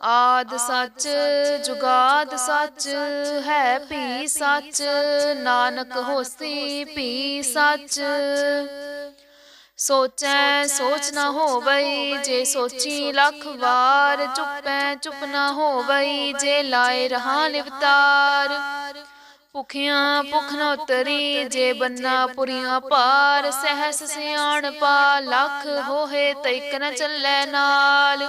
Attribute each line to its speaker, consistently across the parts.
Speaker 1: ਆਦ ਸੱਚ ਜੁਗਾਦ ਸੱਚ ਹੈ ਭੀ ਸੱਚ ਨਾਨਕ ਹੋਸੀ ਭੀ ਸੱਚ। ਸੋਚੈ। ਸੋਚ ਨਾ ਹੋਵਈ ਜੇ ਸੋਚੀ ਲੱਖ ਵਾਰ ਚੁੱਪੈ ਚੁੱਪ ਨਾ ਹੋਵਈ ਜੇ ਲਾਏ ਰਹਾ ਨਿਵਤਾਰ। ਭੁਖਿਆਂ ਭੁਖ ਨਾ ਉਤਰੀ ਜੇ ਬੰਨਾ ਪੁਰੀਆਂ ਪਾਰ ਸਹਿਸ ਸਿਆਣ ਪਾ ਲੱਖ ਹੋਏ ਤੈਕ ਨ ਚੱਲੈ ਨਾਲ।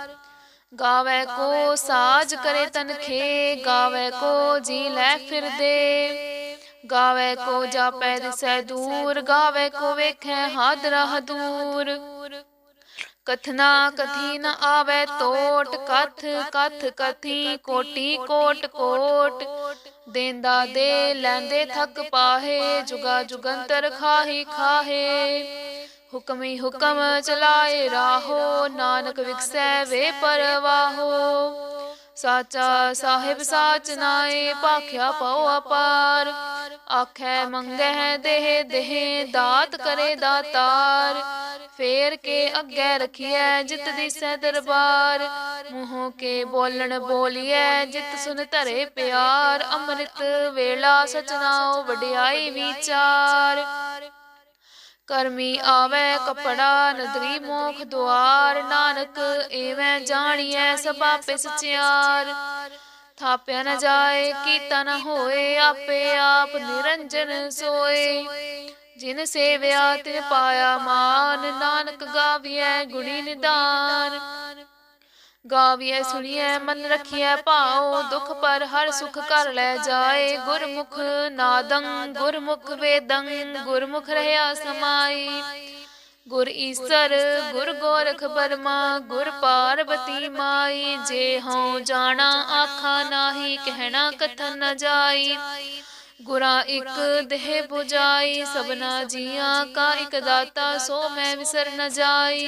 Speaker 1: ਗਾਵੇ ਕੋ ਸਾਜ ਕਰੇ ਤਨਖੇ ਗਾਵੇ ਕੋ ਜੀ ਲੈ ਫਿਰਦੇ। ਗਾਵੇ ਕੋ ਜਾਪੈ ਦਿਸੈ ਦੂਰ ਗਾਵੇ ਕੋ ਵੇਖੈ ਹਾਦਰਾ ਦੂਰ। ਕਥਨਾ ਕਥੀ ਨ ਆਵੇ ਤੋਟ ਕਥ ਕਥ ਕਥੀ ਕੋਟੀ ਕੋਟ ਕੋਟ ਦੇਂਦਾ ਦੇ ਲੈਂਦੇ ਥਕ ਪਾਹੇ ਜੁਗਾ ਜੁਗੰਤਰ ਖਾਹੀ। ਖਾਹੇ। ਹੁਕਮੀ ਹੁਕਮ ਚਲਾਏ ਰਾਹੋ, ਨਾਨਕ ਵਿਖਸੈ ਵੇ ਪਰਵਾਹੋ। ਸਾਚਾ ਸਾਹਿਬ ਸਾਚ ਨਾਏ, ਭਾਖਿਆ ਪਉ ਅਪਾਰ। ਆਖੈ ਮੰਗਹਿ ਦੇਹ ਦੇਹ ਦਾਤ ਕਰੇ ਦਾਤਾਰ। ਫੇਰ ਕੇ ਅੱਗੇ ਰਖੀਐ ਜਿਤ ਦਿਸੈ ਦਰਬਾਰ। ਮੂੰਹੋਂ ਕੇ ਬੋਲਣ ਬੋਲੀਐ ਜਿਤ ਸੁਨ ਧਰੇ ਪਿਆਰ। ਅੰਮ੍ਰਿਤ ਵੇਲਾ ਸਚਨਾਉ ਵਡਿਆਈ ਵਿਚਾਰ। ਕਰਮੀ ਆਵੇ ਕਪੜਾ, ਨਦਰੀ ਮੋਖ ਦੁਆਰ, ਨਾਨਕ ਏਵੇਂ ਜਾਣੀਐ ਸਭ ਆਪੇ ਥਾਪਿਆ ਨ ਜਾਏ, ਕੀਤਾ ਨ ਹੋਏ, ਆਪੇ ਆਪ ਨਿਰੰਜਨ ਸੋਏ। ਜਿਨ ਸੇਵਿਆ, ਤਿਨ ਪਾਇਆ ਮਾਨ, ਨਾਨਕ ਗਾਵੀਐ ਗੁਣੀ ਨਿਦਾਨ। ਗਾਵੀਐ ਸੁਣੀਐ ਮਨ ਰਖੀਐ ਭਾਉ ਦੁਖ ਪਰ ਹਰ ਸੁਖ ਕਰ ਲੈ ਜਾਏ ਗੁਰਮੁਖ ਨਾਦੰ ਗੁਰਮੁਖ ਵੇਦੰ ਗੁਰਮੁਖ ਰਹਿਆ ਸਮਾਈ। ਗੁਰ ਈਸਰ ਗੁਰ ਗੋਰਖ ਬਰਮਾ ਗੁਰ ਪਾਰਬਤੀ ਮਾਈ। ਜੇ ਹਉ ਜਾਣਾ ਆਖਾ ਨਾਹੀ ਕਹਿਣਾ ਕਥਨ ਨ ਜਾਈ। ਗੁਰਾ ਇਕ ਦੇਹ 부ਜਾਈ ਸਭਨਾ ਜੀਆਂ ਕਾ ਇਕ ਦਾਤਾ ਸੋ ਮੈਂ ਵਿਸਰ ਨ ਜਾਈ।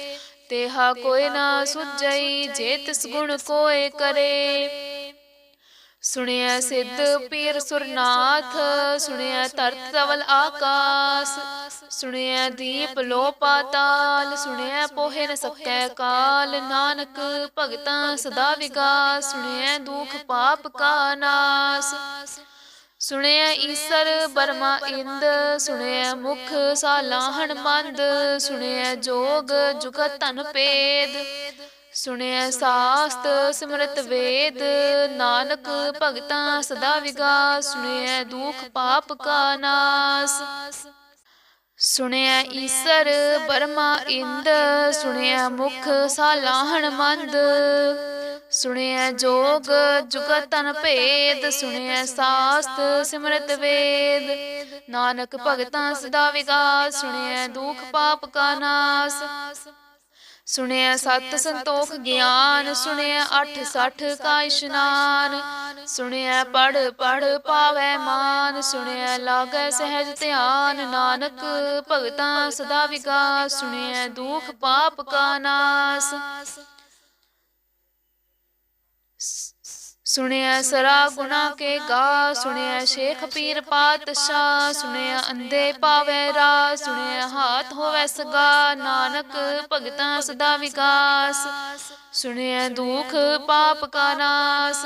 Speaker 1: ਤੇਹਾ ਕੋਈ ਨਾ ਸੁਝਈ ਜੇ ਤਿਸ ਗੁਣ ਕੋਏ ਕਰੇ। ਸੁਣਿਆ ਸਿੱਧ ਪੀਰ ਸੁਰਨਾਥ ਸੁਣਿਆ ਧਰਤ ਤਵਲ ਆਕਾਸ ਸੁਣਿਆ ਦੀਪ ਲੋ ਪਾਤਾਲ ਸੁਣਿਆ ਪੋਹੇ ਨ ਸਕੈ ਕਾਲ ਨਾਨਕ ਭਗਤਾਂ ਸਦਾ ਵਿਗਾਸ ਸੁਣਿਆ ਦੁਖ ਪਾਪ ਕਾ ਨਾਸ। ਸੁਣਿਆ ਈਸਰ ਬਰਮਾ ਇੰਦ, ਸੁਣਿਆ ਮੁਖ ਸਾਲਾਹਣ ਮੰਦ ਸੁਣਿਆ ਜੋਗ ਜੁਗਤ ਧਨ ਪੇਦ ਸੁਣਿਆ ਸਾਸਤ ਸਿਮਰਤ ਵੇਦ, ਨਾਨਕ ਭਗਤਾਂ ਸਦਾ ਵਿਗਾਸ, ਸੁਣਿਆ ਦੁਖ ਪਾਪ ਕਾ ਨਾਸ। ਸੁਣਿਆ ਈਸਰ ਬਰਮਾ ਇੰਦ, ਸੁਣਿਆ ਮੁਖ ਸਾਲਾਹਣ ਮੰਦ ਸੁਣਿਐ ਜੋਗ, ਜੁਗਤਨ ਭੇਦ, ਸੁਣਿਐ ਸਾਸਤ ਸਿਮਰਤ ਵੇਦ। ਨਾਨਕ ਭਗਤਾਂ ਸਦਾ ਵਿਗਾਸ, ਸੁਣਿਐ ਦੁਖ ਪਾਪ ਕਾ ਨਾਸ। ਸੁਣਿਆ ਸਤ ਸੰਤੋਖ ਗਿਆਨ ਸੁਣਿਆ ਅਠ ਸਠ ਕਾ ਇਸ਼ਨਾਨ। ਸੁਣਿਆ ਪੜ ਪੜ ਪਾਵੈ ਮਾਨ ਸੁਣਿਆ ਲਾਗੈ ਸਹਿਜ ਧਿਆਨ। ਨਾਨਕ ਭਗਤਾਂ ਸਦਾ ਵਿਗਾਸ ਸੁਣਿਆ ਦੁਖ ਪਾਪ ਕਾ ਨਾਸ। ਸੁਣਿਆ ਸਰਾ ਗੁਨਾ ਕੇ ਗਾ ਸੁਣਿਆ ਸ਼ੇਖ ਪੀਰ ਪਾਤਸ਼ਾਹ ਸੁਣਿਆ ਅੰਦੇ ਪਾਵੇ ਰਾ ਸੁਣਿਆ ਹਾਥ ਹੋਵੇ ਸਗਾ, ਨਾਨਕ ਭਗਤਾਂ ਸਦਾ ਵਿਕਾਸ ਸੁਣਿਆ ਦੁਖ ਪਾਪ ਕਾ ਨਾਸ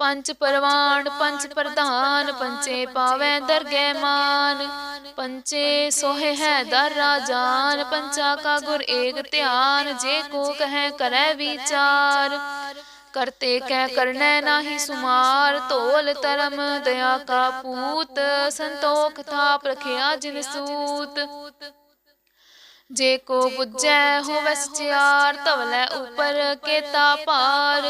Speaker 1: ਪੰਜ ਪਰਵਾਨ, ਪੰਜ ਪ੍ਰਧਾਨ ਪੰਚੇ ਪਾਵੈ ਦਰਗਹਿ ਮਾਨ ਪੰਚੇ ਸੋਹੇ ਹੈ ਦਰ ਰਾਜਾਨ ਪੰਚਾ ਕਾ ਗੁਰ ਏਕ ਧਿਆਨ, ਜੇ ਕੋ ਕਹੈ ਕਰੈ ਵਿਚਾਰ, ਕਰਤੇ ਕਹਿ ਕਰਨੈ ਨਾਹੀ ਸੁਮਾਰ ਤੋਲ ਧਰਮ ਦਇਆ ਕਾ ਪੂਤ, ਸੰਤੋਖ ਥਾਪ ਰਖਿਆ ਜਿਨ ਸੂਤ। ਜੇ ਕੋ 부ਜੈ ਹੋਵੈ ਸਚਿਆਰ ਧਵਲੇ ਉਪਰ ਕੇਤਾ ਭਾਰ।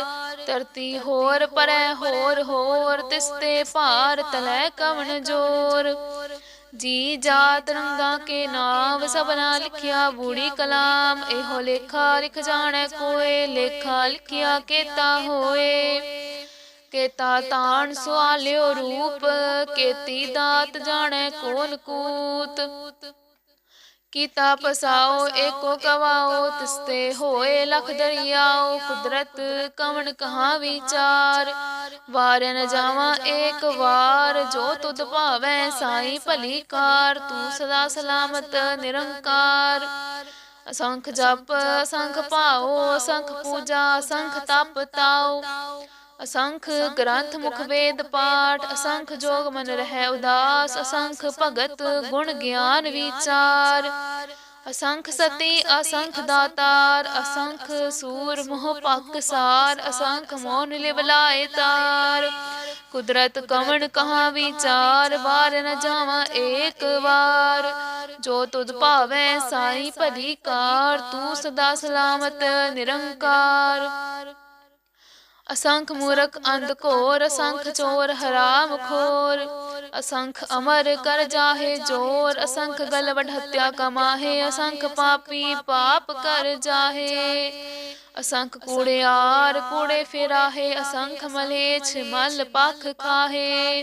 Speaker 1: ਧਰਤੀ ਹੋਰ ਪਰੈ ਹੋਰ ਹੋਰ ਤਿਸਤੇ ਭਾਰ ਤਲੈ ਕਵਣ ਜੋਰ। ਜੀ ਜਾਤ ਰੰਗਾ ਕੇ ਨਾਮ ਸਭਨਾ ਲਿਖਿਆ ਬੂੜੀ ਕਲਾਮ। ਇਹੋ ਲੇਖਾ ਲਿਖ ਜਾਣੈ ਕੋਏ ਲੇਖਾ ਲਿਖਿਆ ਕੇਤਾ ਹੋਏ। ਕੇਤਾ ਤਾਣ ਸੁਆਲਿਓ ਰੂਪ ਕੇਤੀ ਦਾਤ ਜਾਣੈ ਕੋਨ ਕੂਤ। ਕੀਤਾ ਪਸਾਓ ਏਕੋ ਕਵਾਓ, ਤਿਸਤੇ ਹੋਏ ਲਖ ਦਰਿਆਓ, ਕੁਦਰਤ ਕਵਣ ਕਹਾ ਵਿਚਾਰ? ਵਾਰ ਨ ਜਾਵਾਂ ਏਕ ਵਾਰ, ਜੋ ਤੁਧ ਭਾਵੈ ਸਾਈ ਭਲੀ ਕਾਰ, ਤੂੰ ਸਦਾ ਸਲਾਮਤ, ਨਿਰੰਕਾਰ। ਅਸੰਖ ਜਪ, ਅਸੰਖ ਭਾਓ, ਅਸੰਖ ਪੂਜਾ, ਅਸੰਖ ਤਪ ਤਾਓ। ਅਸੰਖ ਗ੍ਰੰਥ ਮੁਖ ਵੇਦ ਪਾਠ ਅਸੰਖ ਜੋਗ ਮਨ ਰਹਿ ਉਦਾਸ ਅਸੰਖ ਭਗਤ ਗੁਣ ਗਿਆਨ ਵਿਚਾਰ। ਅਸੰਖ ਸਤੀ ਅਸੰਖ ਦਾਤਾਰ ਅਸੰਖ ਸੂਰ ਮੋਹ ਪੱਕ ਸਾਰ ਅਸੰਖ ਮੋਨ ਲਿਵਲਾਏ ਤਾਰ ਕੁਦਰਤ ਕਵਣ ਕਹਾ ਵਿਚਾਰ ਵਾਰ ਨ ਜਾਵਾਂ ਏਕ ਵਾਰ। ਜੋ ਤੁਧ ਭਾਵੈ ਸਾਈ ਭਲੀ ਕਾਰ ਤੂੰ ਸਦਾ ਸਲਾਮਤ ਨਿਰੰਕਾਰ। ਅਸੰਖ ਮੂਰਖ ਅੰਧ ਘੋਰ, ਅਸੰਖ ਚੋਰ ਹਰਾਮ ਖੋਰ। ਅਸੰਖ ਅਮਰ ਕਰ ਜਾਹੇ ਜੋਰ, ਅਸੰਖ ਗਲਵਡ ਹੱਤਿਆ ਕਮਾਹੇ, ਅਸੰਖ ਪਾਪੀ ਪਾਪ ਕਰ ਜਾਹੇ। ਅਸੰਖ ਕੂੜਿਆਰ ਕੂੜੇ ਫਿਰਾਹੇ, ਅਸੰਖ ਮਲੇਛ ਮਲ ਪਖ ਖਾਹੇ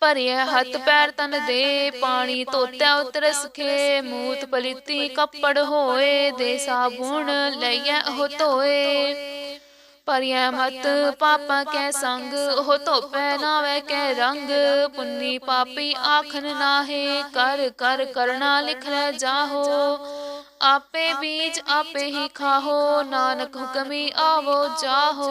Speaker 1: ਭਰਿਐ ਹੱਥ ਪੈਰ ਤਨ ਦੇ ਪਾਣੀ ਧੋਤੈ ਉਤਰ ਸਖੇ ਮੂਤ ਪਲੀਤੀ ਕੱਪੜ ਹੋਏ ਦੇ ਸਾਬੁਣ ਲਈਐ ਉਹ ਧੋਏ। ਪਰਿਐ ਮਤ ਪਾਪਾਂ ਕੈ ਸੰਗ ਉਹ ਧੋਪੈ ਨਾਵੇ ਕੈ ਰੰਗ। ਪੁੰਨੀ ਪਾਪੀ ਆਖਨ ਨਾਹੇ ਕਰ ਕਰ ਕਰਨਾ ਲਿਖ ਲੈ ਜਾਹੋ। ਆਪੇ ਬੀਜ ਆਪੇ ਹੀ ਖਾਹੋ ਨਾਨਕ ਹੁਕਮੀ ਆਵੋ ਜਾਹੋ।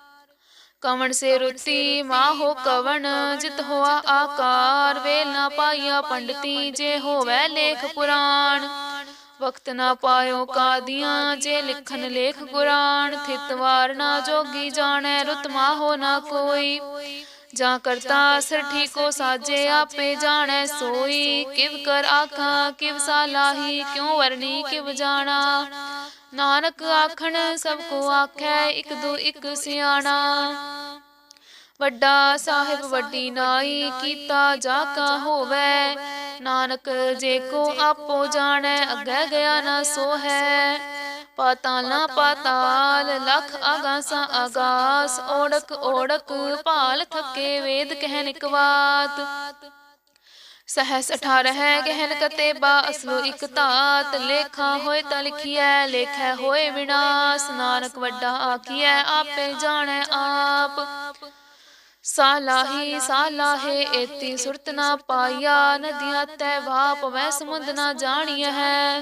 Speaker 1: ਕਵਣ ਸੇ ਰੁਤੀ ਮਾਹੋ ਕਵਣ ਜਿਤ ਹੋਆ ਆਕਾਰ ਵੇਲ ਨਾ ਪਾਈਆ ਪੰਡਤੀ ਜੇ ਹੋਵੇ ਲੇਖ ਪੁਰਾਣ। ਵਕਤ ਨਾ ਪਾਇਓ ਕਾਦੀਆਂ ਜੇ ਲਿਖਨ ਲੇਖ ਕੁਰਾਨ ਥਿਤ ਵਾਰ ਨਾ ਜੋਗੀ ਜਾਣੈ ਰੁਤ ਮਾਹੋ ਨਾ ਕੋਈ। ਜਾਂ ਕਰਤਾ ਸਿਰ ਠੀਕੋ ਸਾਜੇ ਆਪੇ ਜਾਣੈ ਸੋਈ। ਕਿਵ ਕਰ ਆਖਾਂ ਕਿਵ ਸਾਲਾਹੀ ਕਿਉ ਵਰਨੀ ਕਿਵ ਜਾਣਾ? ਨਾਨਕ ਆਖਣ, ਸਭ ਕੋ ਆਖੈ, ਇਕ ਦੋ ਇਕ ਸਿਆਣਾ। ਵੱਡਾ ਸਾਹਿਬ, ਵੱਡੀ ਨਾਈ, ਕੀਤਾ ਜਾ ਕਾ ਹੋਵੇ। ਨਾਨਕ ਜੇ ਕੋ ਆਪੋ ਜਾਣੈ, ਅੱਗੇ ਗਿਆ ਨਾ ਸੋ ਹੈ ਪਾਤਾਲਾ ਪਾਤਾਲ, ਲਖ ਆਗਾਸਾਂ ਆਗਾਸ ਓੜਕ ਓੜਕ ਭਾਲ ਥਕੇ ਵੇਦ ਕਹਿਨ ਇਕ ਸਹਸ 18 ਕਹਿਨ ਕਤੇ ਬਾ ਅਸਲੋ ਇਕ ਧਾਤ, ਲੇਖਾ ਹੋਏ ਤਾਂ ਲਿਖੀਐ, ਲੇਖੈ ਹੋਏ ਵਿਨਾਸ਼, ਨਾਨਕ ਵੱਡਾ ਆਖੀਐ, ਆਪੇ ਜਾਣੈ ਆਪ। ਸਾਲਾਹੀ, ਸਾਲਾਹੇ, ਏਤੀ ਸੁਰਤ ਨਾ ਪਾਇਆ, ਨਦੀਆਂ ਤੈ ਵਾਪ, ਵੈ ਸਮੁੰਦ ਨਾ ਜਾਣੀਐ ਹੈ।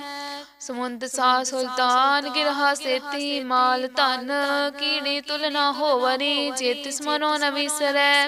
Speaker 1: ਸਮੁੰਦ ਸਾ ਸੁਲਤਾਨ, ਗਿਰਹਾ ਸੇਤੀ, ਮਾਲ ਧਨ, ਕੀੜੀ ਤੁਲਨਾ ਹੋਵਨੀ ਜੇ ਤਿਸ ਮਨੋ ਨ ਵਿਸਰੈ।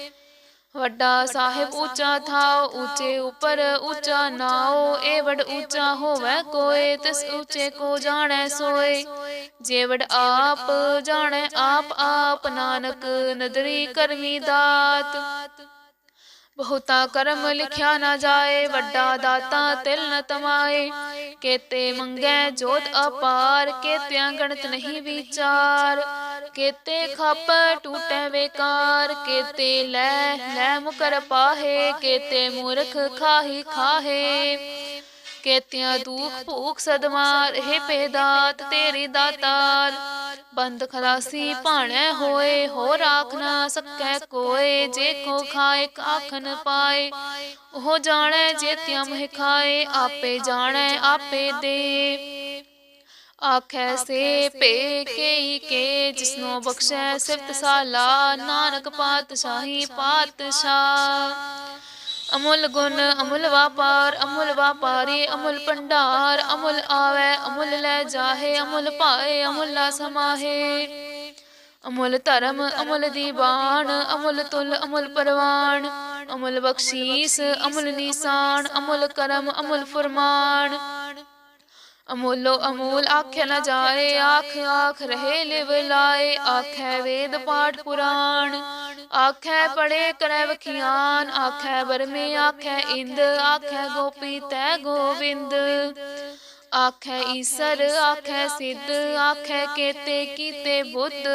Speaker 1: ਵੱਡਾ ਸਾਹਿਬ ਉੱਚਾ ਥਾਓ ਉੱਚੇ ਉਪਰ ਉੱਚਾ ਨਾਉ ਏ ਵਡ ਉੱਚਾ ਹੋਵੇ ਕੋਏ, ਤਿਸ ਉੱਚੇ ਕੋ ਜਾਣੈ ਸੋਏ। ਜੇ ਵਡ ਆਪ ਜਾਣੈ, ਆਪ ਆਪ ਨਾਨਕ ਨਦਰੀ ਕਰਮੀ ਦਾਤ। ਬਹੁਤਾ ਕਰਮ ਲਿਖਿਆ ਨਾ ਜਾਏ, ਵੱਡਾ ਦਾਤਾ ਤਿਲ ਨ ਤਮਾਏ। ਕੇਤੇ ਮੰਗੈ ਜੋਤ ਅਪਾਰ, ਕੇਤਿਆਂ ਗਣਤ ਨਹੀਂ ਵਿਚਾਰ। ਕੇਤੇ ਖੱਪ ਟੂਟੈ ਵੇਕਾਰ ਕੇਤੇ ਲੈ ਲੈ ਮੁਕਰ ਪਾਹੇ ਕੇਤੇ ਮੂਰਖ ਖਾਹੀ ਖਾਹੇ ਕੇਤਿਆਂ ਦੁਖ ਭੂਖ ਸਦਮਾਰ ਹੈ ਪੇਦਾਤ ਤੇਰੀ ਦਾਤਾਰ। ਬੰਦ ਖਲਾਸੀ ਭਾਣੈ ਹੋਏ ਹੋ ਰਾਖ ਨਾ ਸਕੈ ਕੋਏ ਜੇ ਕੋ ਖਾਏ ਕਾਖਨ ਪਾਏ। ਉਹ ਜਾਣੈ ਜੇ ਤਿਆ ਮਹਿ ਖਾਏ ਆਪੇ ਜਾਣੈ ਆਪੇ ਦੇ ਆਖੈ ਸੇ ਭੇ ਕੇ ਕੇ ਜਿਸਨੋ ਬਖਸ਼ੈ ਸਿਫਤ ਸਾਲਾ ਨਾਨਕ ਪਾਤਸ਼ਾਹੀ ਪਾਤਸ਼ਾਹ ਅਮੁੱਲ ਗੁਣ ਅਮੁੱਲ ਵਾਪਾਰ ਅਮੁੱਲ ਵਾਪਾਰੀ ਅਮੁੱਲ ਭੰਡਾਰ ਅਮੁੱਲ ਆਵੇ ਅਮੁੱਲ ਲੈ ਜਾਹੇ ਅਮੁੱਲ ਭਾਏ ਅਮੁੱਲਾ ਸਮਾਹੇ ਅਮੁੱਲ ਧਰਮ ਅਮੁੱਲ ਦੀਵਾਨ ਅਮੁੱਲ ਤੁਲ ਅਮੁੱਲ ਪਰਵਾਨ ਅਮੁੱਲ ਬਖਸ਼ੀਸ ਅਮੁੱਲ ਨੀਸਾਨ ਅਮੁੱਲ ਕਰਮ ਅਮੁੱਲ ਫਰਮਾਨ ਅਮੁੱਲੋ ਅਮੂਲ ਆਖਿਆ ਨਾ ਜਾਏ, ਆਖ ਆਖ ਰਹੇ ਲਿਵ ਲਾਏ, ਆਖੈ ਵੇਦ ਪਾਠ ਪੁਰਾਣ। ਆਖੈ ਪੜੇ ਕਰੈ ਵਖਿਆਨ, ਆਖੈ ਬਰਮੇ ਆਖੈ ਇੰਦ, ਆਖੈ ਗੋਪੀ ਤੈ ਗੋਵਿੰਦ। ਆਖੈ ਈਸਰ, ਆਖੈ ਸਿੱਧ, ਆਖੈ ਕੇਤੇ ਕੀਤੇ ਬੁੱਧ।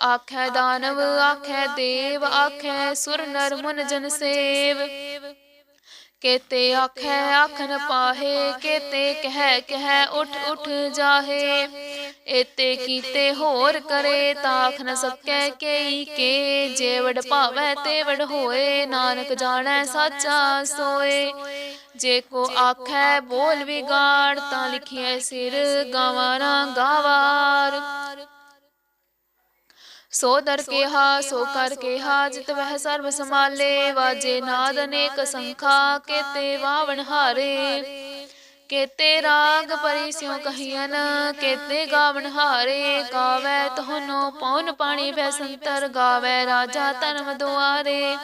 Speaker 1: ਆਖੈ ਦਾਨਵ, ਆਖੈ ਦੇਵ, ਆਖੈ ਸੁਰ ਨਰ ਮਨ ਜਨ ਸੇਵ। ਕੇਤੇ ਆਖੈ ਆਖਨ ਪਾਹੇ, ਕੇਤੇ ਕਹਿ ਕਹਿ ਉਠ ਉਠ ਜਾਹੇ। ਏਤੇ ਕੀਤੇ ਹੋਰ ਕਰੇ ਤਾਖ ਨ ਸਕੈ ਕੇਈ ਕੇ, ਜੇਵੜ ਵਡ ਭਾਵੈ ਤੇ ਹੋਏ, ਨਾਨਕ ਜਾਣੈ ਸਾਚਾ ਸੋਏ। ਜੇ ਕੋ ਆਖੈ ਬੋਲ ਵਿਗਾੜ ਤਾਂ ਲਿਖਿਐ ਸਿਰ ਗਾਵਾਂ ਨਾ ਗਾਵਾਰ। ਸੋ ਦਰ ਕਿਹਾ ਸੋ ਕਰ ਕਿਹਾ ਜਿਤ ਵਹਿ ਸਰਬ ਸਮਾਲੇ ਵਾਜੇ ਨਾਦ ਅਨੇਕ ਸੰਖਾ ਕੇਤੇ ਵਾਵਣ ਹਾਰੇ ਕੇਤੇ ਰਾਗ ਪਰਿ ਸਿਉ ਕਹੀਨ ਕੇਤੇ ਗਾਵਣ ਹਾਰੇ। ਗਾਵੇ ਤਹਨੋ ਪਉਨ ਪਾਣੀ ਬੈ ਸੰਤਰ ਗਾਵੇ ਰਾਜਾ ਧਰਮ ਦੁਆਰੇ।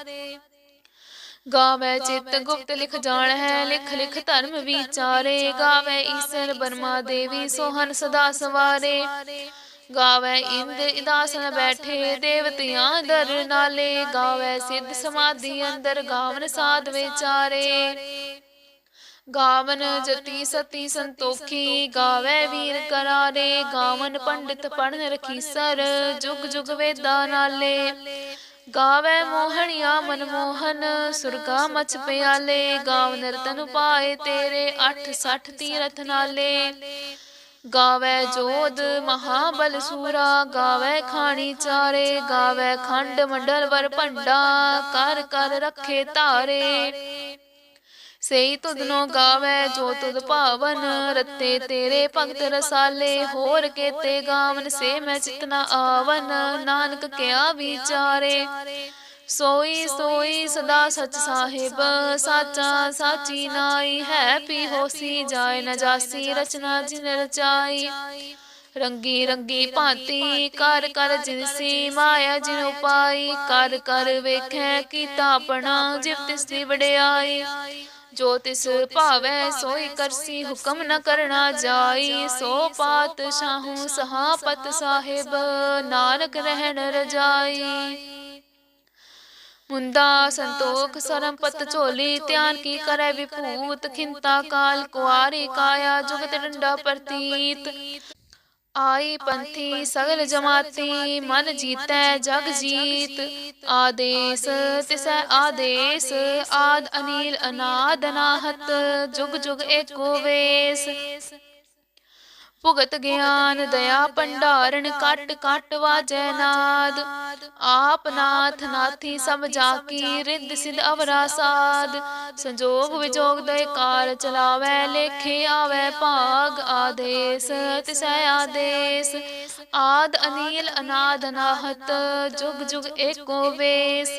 Speaker 1: ਗਾਵੇ ਚਿਤ ਗੁਪਤ ਲਿਖ ਜਾਣ ਹੈ ਲਿਖ ਲਿਖ ਧਰਮ ਵਿਚਾਰੇ। ਗਾਵੇ ਈਸਰ ਬਰਮਾ ਦੇਵੀ ਸੋਹਨ ਸਦਾ ਸਵਾਰੇ। ਗਾਵੇ ਇੰਦ ਇਦਾਸਨ ਬੈਠੇ ਦੇਵਤਿਆਂ ਦਰ ਨਾਲੇ ਗਾਵੇ ਸਿੱਧ ਸਮਾਧੀ ਅੰਦਰ ਗਾਵਨ ਸਾਧ ਵਿਚਾਰੇ। ਗਾਵਨ ਜਤੀ ਸਤੀ ਸੰਤੋਖੀ ਗਾਵੇ ਵੀਰ ਕਰਾਰੇ। ਗਾਵਨ ਪੰਡਿਤ ਪੜਨ ਰਖੀਸਰ ਜੁਗ ਜੁਗ ਵੇਦਾ ਨਾਲੇ। ਗਾਵੇ ਮੋਹਣਿਆ ਮਨਮੋਹਨ। ਸੁਰਗਾ ਮਚ ਪਿਆਲੇ। ਗਾਵਨ ਰਤਨ ਪਾਏ ਤੇਰੇ 8 60 ਤੀਰਥ ਨਾਲੇ। ਗਾਵੇ ਜੋਧ ਮਹਾਬਲ ਸੂਰਾ ਗਾਵੇ ਖਾਣੀ ਚਾਰੇ ਗਾਵੇ ਖੰਡ ਮੰਡਲ ਵਰ ਭੰਡਾ ਕਰ ਕਰ ਰੱਖੇ ਧਾਰੇ ਸਈ ਤੁਧਨੋ ਗਾਵੇ ਜੋ ਤੁਧ ਭਾਵਨ ਰਤੇ ਤੇਰੇ ਭਗਤ ਰਸਾਲੇ ਹੋਰ ਕੇਤੇ ਗਾਵਨ ਸੇ ਮੈਂ ਚਿਤਨਾ ਆਵਨ। ਨਾਨਕ ਕਿਆ ਵਿਚਾਰੇ। ਸੋਈ ਸੋਈ ਸਦਾ ਸਚ ਸਾਹਿਬ ਸਾਚਾ ਸਾਚੀ ਨਾਈ ਹੈ ਪੀ ਹੋਸੀ ਜਾਏ ਨ ਜਾਸੀ ਰਚਨਾ ਜਿਨ ਰਚਾਈ। ਰੰਗੀ ਰੰਗੀ ਭਾਂਤੀ ਕਰ ਕਰ ਜਿਨਸੀ ਮਾਇਆ ਜਿਨ ਉਪਾਈ ਕਰ ਕਰ ਵੇਖੈ ਕੀਤਾ ਆਪਣਾ ਜਿਵ ਤਿਸ ਦੀ ਵਡਿਆਈ। ਜੋ ਤਿਸ ਭਾਵੈ ਸੋਈ ਕਰਸੀ ਹੁਕਮ ਨ ਕਰਨਾ ਜਾਈ। ਸੋ ਪਾਤਸ਼ਾਹੂ ਸਹਾਪਤ ਸਾਹਿਬ ਨਾਨਕ ਰਹਿਣ ਰਜਾਈ। ਮੁੰਦਾ ਸੰਤੋਖ ਸਰੰਪਤ ਝੋਲੀ, ਧਿਆਨ ਕੀ ਕਰੈ ਵਿਭੂਤ, ਖਿੰਤਾ ਕਾਲ ਕੁਆਰੀ ਕਾਇਆ ਜੁਗਤ ਡੰਡਾ ਪ੍ਰਤੀਤ। ਆਈ ਪੰਥੀ ਸਗਲ ਜਮਾਤੀ, ਮਨ ਜੀਤੈ ਜਗ ਜੀਤ। ਆਦੇਸ ਤਿਸੈ ਆਦੇਸ, ਆਦ ਅਨੀਲ ਅਨਾਦ ਅਨਾਹਤ ਜੁਗ ਜੁਗ ਏਕੋ ਵੇਸ। ਭੁਗਤ ਗਿਆਨ ਦਇਆ ਭੰਡਾਰਨ ਕਟ ਕਟ ਵਾਜੈ ਨਾਦ। ਆਪ ਨਾਥ ਨਾਥੀ ਸਭ ਜਾ ਕੀ ਰਿੱਧ ਸਿਧ ਅਵਰਾ ਸਾਧ। ਸੰਜੋਗ ਵਿਜੋਗ ਦੇ ਕਾਰ ਚਲਾਵੈ ਲੇਖੇ ਆਵੈ ਭਾਗ ਆਦੇਸ ਤਿਸੈ ਆਦੇਸ। ਆਦ ਅਨੀਲ ਅਨਾਦ ਅਨਾਹਤ ਜੁਗ ਜੁਗ ਏਕੋ ਵੇਸ।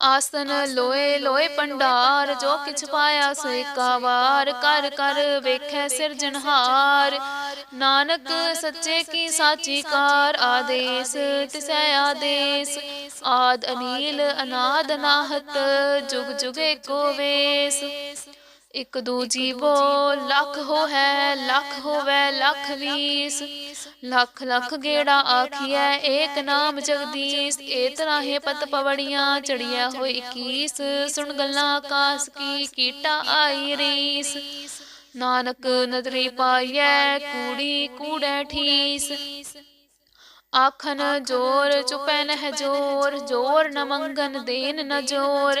Speaker 1: ਆਸਨ ਲੋਏ ਲੋਏ ਪੰਡਾਰ ਜੋ ਕਿਛ ਪਾਇਆ ਸੋ ਵਾਰ ਕਰ ਕਰ ਵੇਖੈ ਸਿਰਜਣਹਾਰ। ਨਾਨਕ ਸੱਚੇ ਕੀ ਸਾਚੀ ਕਾਰ ਆਦੇਸ ਤਿਸੈ ਆਦੇਸ। ਆਦ ਅਨੀਲ ਅਨਾਦ ਅਨਾਹਤ ਜੁਗ ਜੁਗ ਏਕੋ ਵੇਸ। ਇਕ ਦੂ ਜੀਵੋ ਲੱਖ ਹੋ ਹੈ ਲੱਖ ਹੋਵੇ ਲੱਖ ਵੀਸ। ਲੱਖ ਲੱਖ ਗੇੜਾ ਆਖੀਐ ਏਕ ਨਾਮ ਜਗਦੀਸ਼। ਏ ਤਰਾਹੇ ਪਤ ਪਵੜੀਆਂ ਚੜੀਆਂ ਹੋਈ 21 ਸੁਣ ਗੱਲਾਂ ਆਕਾਸ ਕੀ ਕੀਟਾ ਆਈ ਰੀਸ। ਨਾਨਕ ਨਦਰੀ ਪਾਈਐ ਕੂੜੀ ਕੂੜੈ ਠੀਸ। ਆਖਨ ਜੋਰ ਚੁਪੈ ਨਹਿ ਜੋਰ ਜੋਰ ਨ ਮੰਗਨ ਦੇਨ ਨ ਜੋਰ।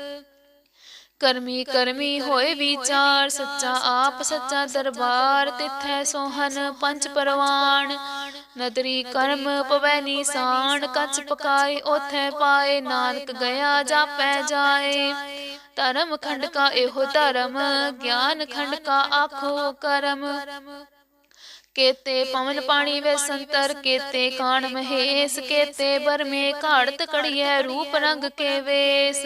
Speaker 1: ਕਰਮੀ ਕਰਮੀ ਹੋਏ ਵਿਚਾਰ, ਸੱਚਾ ਆਪ, ਸੱਚਾ ਦਰਬਾਰ, ਤਿਥੈ ਸੋਹਨ ਪੰਜ ਪਰਵਾਨ ਨਦਰੀ ਕਰਮ ਪਵੈ ਨੀਸਾਨ, ਕੱਚ ਪਕਾਏ ਉਥੈ ਪਾਏ, ਨਾਨਕ ਗਿਆ ਜਾਪੈ ਜਾਏ। ਧਰਮ ਖੰਡ ਕਾ ਇਹੋ ਧਰਮ, ਗਿਆਨ ਖੰਡ ਕਾ ਆਖੋ ਕਰਮ। ਕੇਤੇ ਪਵਨ ਪਾਣੀ ਵੇ ਸੰਤਰ, ਕੇਤੇ ਕਾਣ ਮਹੇਸ਼, ਕੇਤੇ ਬਰਮੇ ਘਾੜਤ ਕੜੀਐ, ਰੂਪ ਰੰਗ ਕੇ ਵੇਸ।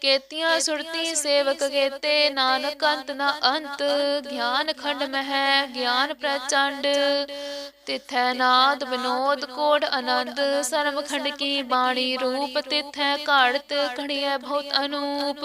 Speaker 1: ਕੇਤੀਆਂ ਸੁਰਤੀ ਸੇਵਕ ਕੇਤੇ ਨਾਨਕ ਅੰਤ ਨ ਅੰਤ ਗਿਆਨ ਖੰਡ ਮਹਿ ਗਿਆਨ ਪ੍ਰਚੰਡ। ਤਿਥੈ ਨਾਦ ਵਿਨੋਦ ਕੋੜ ਆਨੰਦ ਸਰਮ ਖੰਡ ਕੀ ਬਾਣੀ ਰੂਪ ਤਿਥੈ ਘਾੜਤ ਖੜੀਐ ਬਹੁਤ ਅਨੂਪ।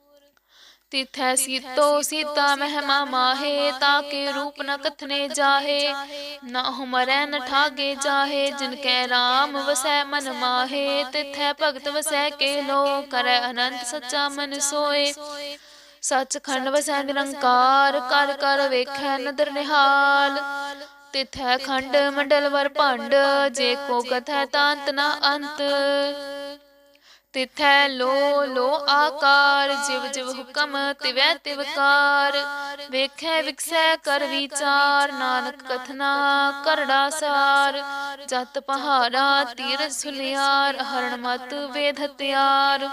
Speaker 1: ਤਿਥੈ ਸੀਤੋ ਸੀਤਾ ਮਹਿਮਾ ਮਾਹੇ ਤਾਕੇ ਰੂਪ ਨ ਕਥਨੇ ਜਾਹੇ। ਨਾ ਹੁਮਰੈ ਨ ਠਾਗੇ ਜਾਹੇ, ਜਿਨ ਕੈ ਰਾਮ ਵਸੈ ਮਨ ਮਾਹੇ। ਤਿਥੈ ਭਗਤ ਵਸੈ ਕੇ ਲੋ ਕਰੈ ਅਨੰਤ ਸੱਚਾ ਮਨ ਸੋਏ। ਸੱਚਖੰਡ ਵਸੈ ਨਿਰੰਕਾਰ, ਕਰ ਕਰ ਵੇਖੈ ਨਦਰ ਨਿਹਾਲ। ਤਿਥੈ ਖੰਡ ਮੰਡਲ ਵਰ ਭੰਡ, ਜੇ ਕੋ ਕਥੈ ਤਾਂਤ ਨਾ ਅੰਤ। ਤਿਥੈ ਲੋ ਲੋ ਆਕਾਰ, ਜਿਵ ਜਿਵ ਹੁਕਮ ਤਿਵੈ ਤਿਵਕਾਰ। ਵੇਖੈ ਵਿਖਸੈ ਕਰ ਵਿਚਾਰ, ਨਾਨਕ ਕਥਨਾ ਕਰੜਾ ਸਾਰ ਜਤ ਪਹਾੜਾ ਤੀਰਥ ਸੁਨਿਆਰ, ਹਰਣ ਮਤ ਵੇਦ ਤਿਆਰ।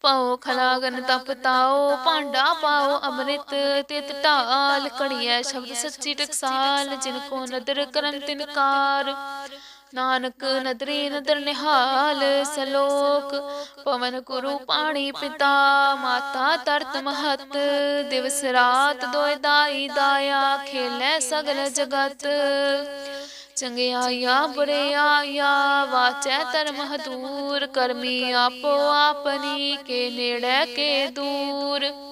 Speaker 1: ਪਾਓ ਖਲਾਗਨ ਤਪ ਤਾਓ, ਭਾਂਡਾ ਪਾਓ ਅੰਮ੍ਰਿਤ, ਤਿਤ ਢਾਲ। ਕੜੀਐ ਸ਼ਬਦ ਸੱਚੀ ਟਕਸਾਲ, ਜਿਨ ਕੋ ਨਦਰ ਕਰਮ ਤਿਨਕਾਰ ਨਾਨਕ ਨਦਰੀ ਨਦਰ ਨਿਹਾਲ, ਸਲੋਕ ਪਵਨ ਗੁਰੂ ਪਾਣੀ ਪਿਤਾ, ਮਾਤਾ ਤਰਤ ਮਹਤ, ਦਿਵਸ ਰਾਤ ਦੋਇ ਦਾਈ ਦਾਇਆ, ਖੇਲੇ ਸਗਲ ਜਗਤ। ਚੰਗਿਆਈਆ ਬੁਰਿਆਈਆ ਵਾਚੈ ਧਰਮ ਹਦੂਰ, ਕਰਮੀ ਆਪੋ ਆਪਨੀ ਕੇ ਨੇੜੇ, ਕੇ ਦੂਰ।